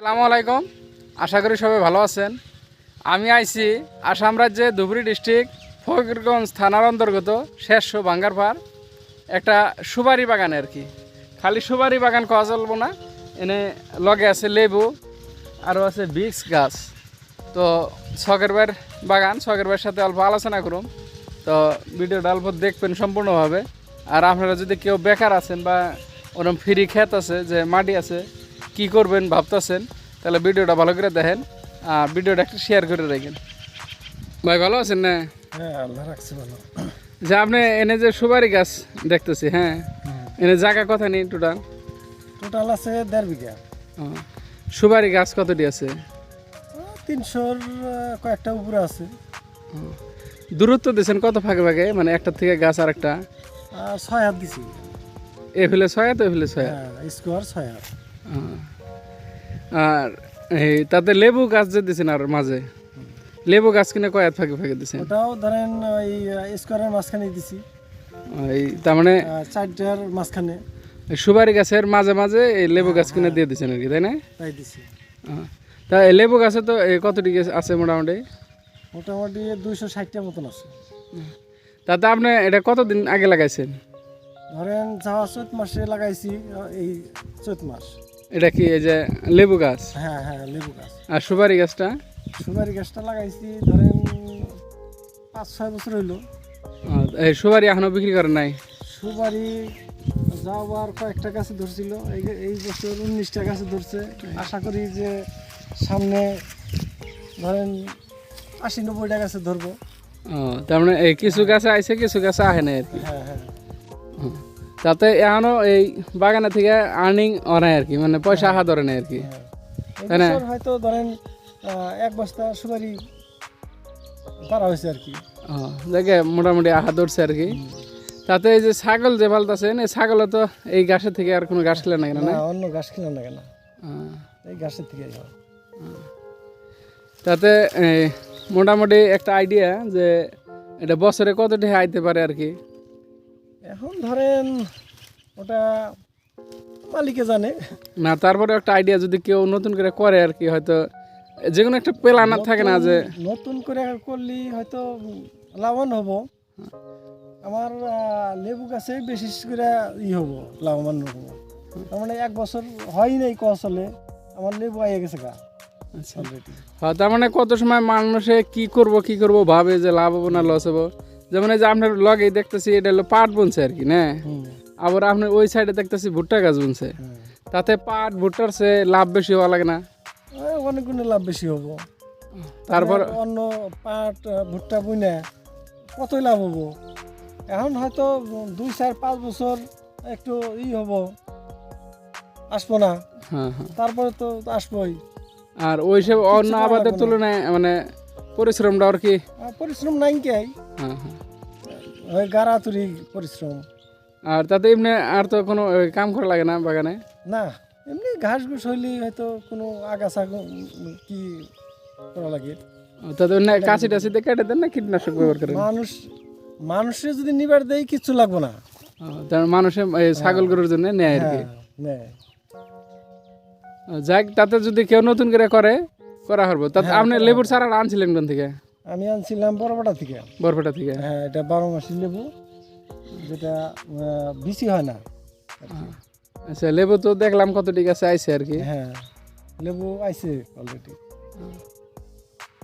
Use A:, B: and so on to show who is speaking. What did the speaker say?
A: আসসালামু আলাইকুম। আশা করি সবাই ভালো আছেন। আমি আইছি আসাম রাজ্যে ধুবড়ি ডিস্ট্রিক্ট ফকিরগঞ্জ থানার অন্তর্গত শেষ বাঙ্গারপাড় একটা সুপারি বাগান আর কি। খালি সুপারি বাগান খাওয়া চলবো না, এনে লগে আছে লেবু আরও আছে বিক্স গাছ। তো শখের ভাইয়ের বাগান শখের ভাইয়ের সাথে অল্প আলোচনা করুন তো ভিডিওটা অল্প দেখবেন সম্পূর্ণভাবে। আর আপনারা যদি কেউ বেকার আছেন বা ওরকম ফ্রি ক্ষেত আছে, যে মাটি আছে কি করবেন ভাবতেছেন তাহলে ভিডিওটা ভালো করে দেখেন আর ভিডিওটা একটু শেয়ার করে রাখেন। ভাই ভালো আছেন না?
B: হ্যাঁ আল্লাহ রাখছে ভালো।
A: যে আপনি এনে যে সুপারি গাছ দেখতেছি হ্যাঁ? এনে জায়গা কথা নেই টোটাল
B: টোটাল আছে দেড় বিঘা।
A: সুপারি গাছ কতটি আছে?
B: তিনশোর কয়েকটা উপরে আছে।
A: দূরত্ব দিয়েছেন কত ফাঁকে ফাঁকে মানে একটা থেকে গাছ আর একটা
B: ছয় হাত দিছি।
A: এ ফেলে ছয় হাত, ওই ফেলে ছয় হাত।
B: স্কোয়ার ছয় হাত।
A: আর এই তাতে লেবু গাছ যে দিয়েছেন আর মাঝে লেবু গাছ কিনে কয় হাত ফাঁকে ফাঁকে দিয়েছেন
B: ওটাও ধরেন ওই স্কোয়ারের মাঝখানে দিছি।
A: এই তার মানে
B: চারটার মাঝখানে।
A: সুপারি গাছের মাঝে মাঝে এই লেবু গাছ কিনে দিয়ে দিয়েছেন আর কি তাই না?
B: তাই দিছি।
A: তা এই লেবু গাছে তো এই কতটি গাছ আছে মোটামুটি?
B: মোটামুটি দুইশো ষাটটা মতন আছে।
A: তাতে আপনি এটা কতদিন আগে লাগাইছেন?
B: ধরেন যাওয়া চৈত মাসে লাগাইছি এই চৈত মাস।
A: এটা কি এই যে লেবু গাছ?
B: হ্যাঁ হ্যাঁ লেবু গাছ।
A: আর সুপারি গাছটা?
B: সুপারি গাছটা লাগাইছি ধরেন পাঁচ ছয় বছর হইল।
A: এই সুপারি এখনও বিক্রি করেন নাই?
B: সুপারি যাওয়ার কয়েকটা গাছে ধরছিল এই এই বছর উনিশটা গাছে ধরছে। আশা করি যে সামনে ধরেন আশি নব্বইটা গাছে ধরবো।
A: ও, তার মানে এই কিছু গাছে আইছে কিছু গাছে আহে নাই আর কি।
B: হ্যাঁ হ্যাঁ।
A: তাতে এখনও এই বাগানে থেকে আর্নিং অনায় আর কি মানে পয়সা আহা ধরে নাই আর কি
B: হ্যাঁ
A: তাই না?
B: হয়তো ধরেন এক বস্তা সুপারি পারা হয়েছে আর কি
A: দেখে মোটামুটি আহা ধরছে আর কি তাতে এই যে ছাগল যে পালতাছেন এই ছাগলও তো এই গাছের থেকে আর কোনো গাছ খেলে না? কেন না
B: অন্য ঘাস খেলাম না কেন? এই ঘাসের থেকে
A: তাতে মোটামুটি একটা আইডিয়া যে এটা বছরে কত টাকা আইতে পারে আর কি
B: এখন ধরেন ওটা মালিকে জানে।
A: না তারপরে একটা আইডিয়া যদি কেউ নতুন করে করে আর কি হয়তো যে কোনো একটা প্ল্যান থাকে না যে
B: নতুন করে করলে হয়তো লাভবান হব। আমার লেবু গাছে বেশি করে ই হব লাভবান হব। তার মানে এক বছর হয় নাই ক চলে আমার লেবু আইয়ে গেছে গা।
A: আচ্ছা। হ্যাঁ, তার মানে কত সময় মানুষে কি করব কি করব ভাবে যে লাভ হব না লস হব। যেমন এই যে আপনার লগেই দেখতেছি এটা হলো পাট বুনছে আর কি না? আবার আপনার ওই সাইডে দেখতেছি ভুট্টা গাছ বুনছে। তাতে পাট ভুট্টার চেয়ে লাভ বেশি হওয়া লাগে না?
B: অনেক গুণে লাভ বেশি হব।
A: তারপর?
B: অন্য পাট ভুট্টা বুনে কতই লাভ হব? এখন হয়তো দুই চার পাঁচ বছর একটু ই হব। আসব না।
A: হ্যাঁ হ্যাঁ।
B: তারপরে তো আসবোই।
A: আর ওই সব অন্য আবাদের তুলনায় মানে পরিশ্রমটা আর কি?
B: পরিশ্রম নাই কে।
A: হ্যাঁ হ্যাঁ।
B: ওই গাড়াতুরি পরিশ্রম।
A: আর তাতে এমনি আর তো কোনো কাম করা লাগে না বাগানে?
B: না এমনি ঘাস ঘুষ হইলে হয়তো কোনো আগাছা কি করা লাগে।
A: তাতে কাশি টাশিতে কেটে দেন না কীটনাশক ব্যবহার করেন?
B: মানুষ মানুষের যদি নিবার দেয় কিচ্ছু লাগবে না।
A: তার মানুষে ছাগল গরুর জন্য নেয় আর কি।
B: হ্যাঁ, নেয়।
A: যাক তাতে যদি কেউ নতুন করে করে করা হবে তাতে
B: হ্যাঁ,
A: আপনি লেবুর চারা আনছিলেন কোন থেকে?
B: আমি আনছিলাম বরপাটা থেকে।
A: বরপাটা থেকে?
B: হ্যাঁ এটা বারো মাসের লেবু যেটা বেশি হয় না।
A: আচ্ছা লেবু তো দেখলাম কত ঠিক আছে আইসে আর কি।
B: হ্যাঁ লেবু আইসে অলরেডি